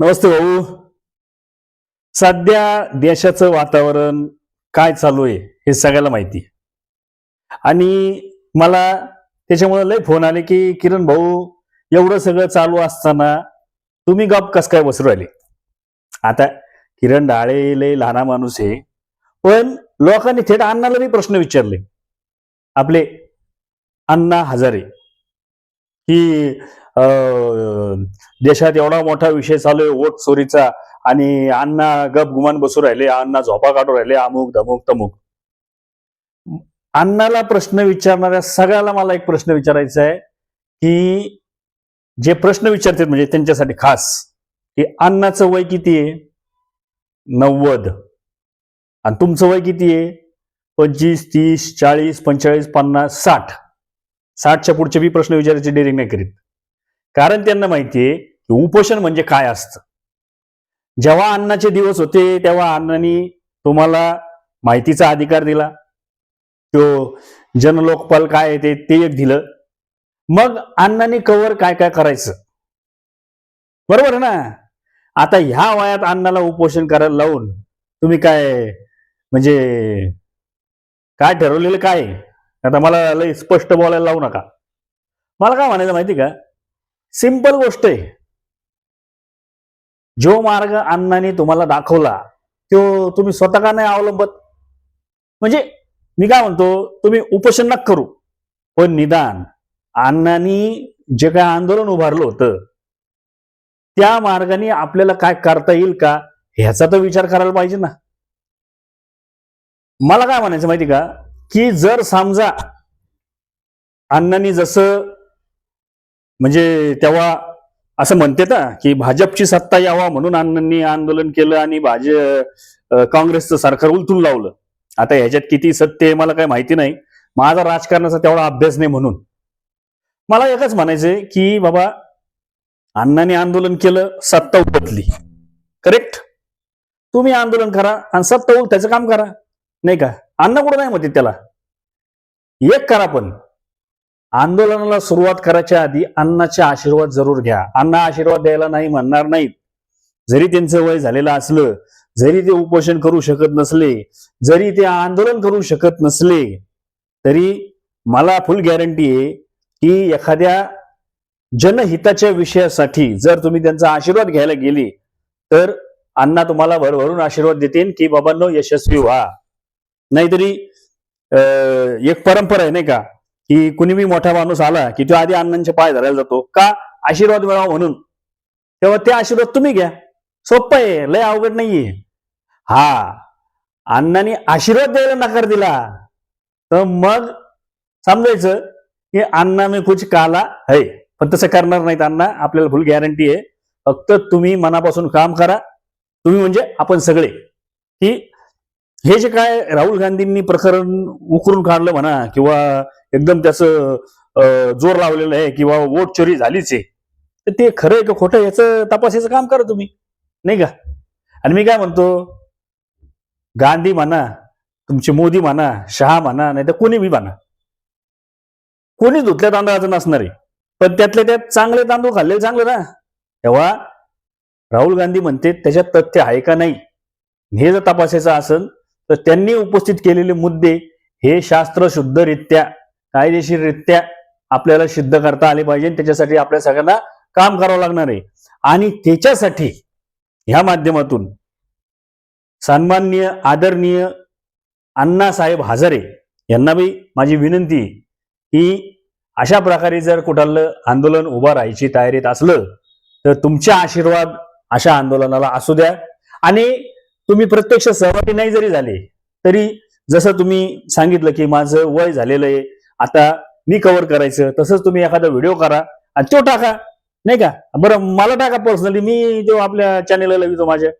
नमस्ते भाऊ. सध्या देशाचं वातावरण काय चालू आहे हे सगळ्याला माहिती. आणि मला त्याच्यामुळे लय फोन आले की किरण भाऊ एवढं सगळं चालू असताना तुम्ही गप कस काय बसू राहिले? आता किरण डाळे लय लहाना माणूस आहे. पण लोकांनी थेट अण्णाला बी प्रश्न विचारले. आपले अण्णा हजारे. की देशात एवढा मोठा विषय चालू आहे वोट चोरीचा आणि अण्णा गप गुमान बसू राहिले अण्णा झोपा काढू राहिले अमुक धमुक तमुक. अण्णाला प्रश्न विचारणाऱ्या सगळ्याला मला एक प्रश्न विचारायचा आहे की जे प्रश्न विचारतात म्हणजे त्यांच्यासाठी खास की अण्णाचं वय किती आहे? नव्वद. आणि तुमचं वय किती आहे? पंचवीस तीस चाळीस पंचेचाळीस पन्नास साठ. साठच्या पुढचे बी प्रश्न विचारायचे डेअरिंग नाही करीत कारण त्यांना माहितीये की उपोषण म्हणजे काय असतं. जेव्हा अन्नाचे दिवस होते तेव्हा अण्णांनी तुम्हाला माहितीचा अधिकार दिला. तो जनलोकपाल काय आहे ते ते एक दिलं. मग अण्णांनी कवर काय काय करायचं? बरोबर आहे ना? आता ह्या वयात अण्णाला उपोषण करायला लावून तुम्ही काय म्हणजे काय ठरवलेलं काय? आता मला लय स्पष्ट बोलायला लावू नका. मला काय म्हणायचं माहिती का? सिंपल गोष्ट आहे. जो मार्ग अण्णाने तुम्हाला दाखवला तो तुम्ही स्वतः का नाही अवलंबत. म्हणजे मी काय म्हणतो तुम्ही उपोषण नका करू. पण निदान अण्णांनी जे काय आंदोलन उभारलं होतं त्या मार्गाने आपल्याला काय करता येईल का ह्याचा तर विचार करायला पाहिजे ना. मला काय म्हणायचं माहिती का की जर समजा अण्णांनी जसं म्हणजे तेव्हा असं म्हणते ना की भाजपची सत्ता यावा म्हणून अण्णांनी आंदोलन केलं आणि भाजप काँग्रेसचं सरकार उलथून लावलं. आता ह्याच्यात किती सत्य आहे मला काही माहिती नाही. माझा राजकारणाचा तेवढा अभ्यास नाही म्हणून. मला एकच म्हणायचंय की बाबा अण्णांनी आंदोलन केलं सत्ता उपटली करेक्ट तुम्ही आंदोलन करा आणि सत्ता उलटायचं काम करा. नाही का? अण्णा कुठं नाही म्हणते त्याला? एक करा पण. आंदोलनाला सुरुवात करायच्या आधी अण्णाचे आशीर्वाद जरूर घ्या. अण्णा आशीर्वाद द्यायला नाही म्हणणार नाहीत. जरी त्यांचं वय झालेलं असलं जरी ते उपोषण करू शकत नसले जरी ते आंदोलन करू शकत नसले तरी मला फुल गॅरंटी आहे की एखाद्या जनहिताच्या विषयासाठी जर तुम्ही त्यांचा आशीर्वाद घ्यायला गेली तर अण्णा तुम्हाला भरभरून आशीर्वाद देतील की बाबांनो यशस्वी व्हा. नाहीतरी अं, एक परंपरा आहे नाही का? की कुणी मोठा माणूस आला की तो आधी अण्णांचे पाय धरायला जातो का आशीर्वाद मिळावा म्हणून? तेव्हा ते आशीर्वाद तुम्ही घ्या. सोपं आहे लय अवघड नाहीये. हा अण्णांनी आशीर्वाद द्यायला नकार दिला. तर मग समजायचं की अण्णा मी कुछ काला है पण तसं करणार नाहीत अण्णा. आपल्याला फुल गॅरंटी आहे. फक्त तुम्ही मनापासून काम करा. तुम्ही म्हणजे आपण सगळे. की हे जे काय राहुल गांधींनी प्रकरण उकरून काढलं म्हणा किंवा एकदम त्याचं जोर लावलेलं आहे किंवा वोट चोरी झालीच आहे तर ते खरं आहे का खोटं याचं तपासायचं काम करा तुम्ही. नाही का? आणि मी काय म्हणतो? गांधी म्हणा तुमचे मोदी म्हणा शहा म्हणा नाही तर कोणी बी म्हणा. कोणी धुतल्या तांदळाचं नसणार आहे. पण त्यातल्या त्यात चांगले तांदूळ खाल्ले चांगले ना. तेव्हा राहुल गांधी म्हणते त्याच्यात तथ्य आहे का नाही? हे जर तपासायचं असेल तर त्यांनी उपस्थित केलेले मुद्दे हे शास्त्र शुद्धरित्या कायदेशीररित्या आपल्याला सिद्ध करता आले पाहिजे. त्याच्यासाठी आपल्या सगळ्यांना काम करावं लागणार आहे. आणि त्याच्यासाठी ह्या माध्यमातून सन्माननीय आदरणीय अण्णासाहेब हजारे यांना मी माझी विनंती की अशा प्रकारे जर कुठलं आंदोलन उभं राहायची तयारीत असलं तर तुमचे आशीर्वाद अशा आंदोलनाला असू द्या. आणि तुम्ही प्रत्यक्ष सहभागी नाही जरी झाले तरी जसं तुम्ही सांगितलं की माझं वय झालेलं आहे आता मी कव्हर करायचं तसंच तुम्ही एखादा व्हिडिओ करा आणि तो टाका नाही का? बरं मला टाका पर्सनली मी जो आपल्या चॅनेलला लावितो माझ्या.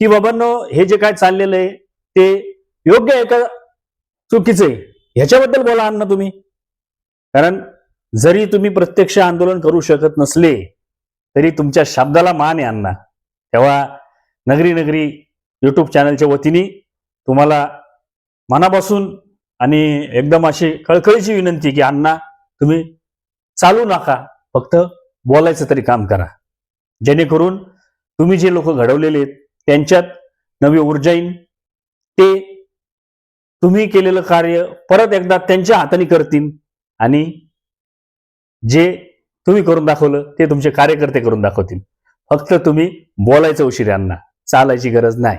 की बाबांनो हे जे काय चाललेलं आहे ते योग्य आहे का चुकीचं आहे? ह्याच्याबद्दल बोला ना तुम्ही. कारण जरी तुम्ही प्रत्यक्ष आंदोलन करू शकत नसले तरी तुमच्या शब्दाला मान आहे अण्णा. तेव्हा नगरी नगरी युट्यूब चॅनलच्या वतीने तुम्हाला मनापासून आणि एकदम अशी कळकळीची विनंती की अण्णा तुम्ही चालू नका. फक्त बोलायचं तरी काम करा. जेणेकरून तुम्ही जे लोक घडवलेले आहेत त्यांच्यात नवी ऊर्जा येईल ते तुम्ही केलेलं कार्य परत एकदा त्यांच्या हाताने करतील आणि जे तुम्ही करून दाखवलं ते तुमचे कार्यकर्ते करून दाखवतील. फक्त तुम्ही बोलायचं उशीर चालायची गरज नाही.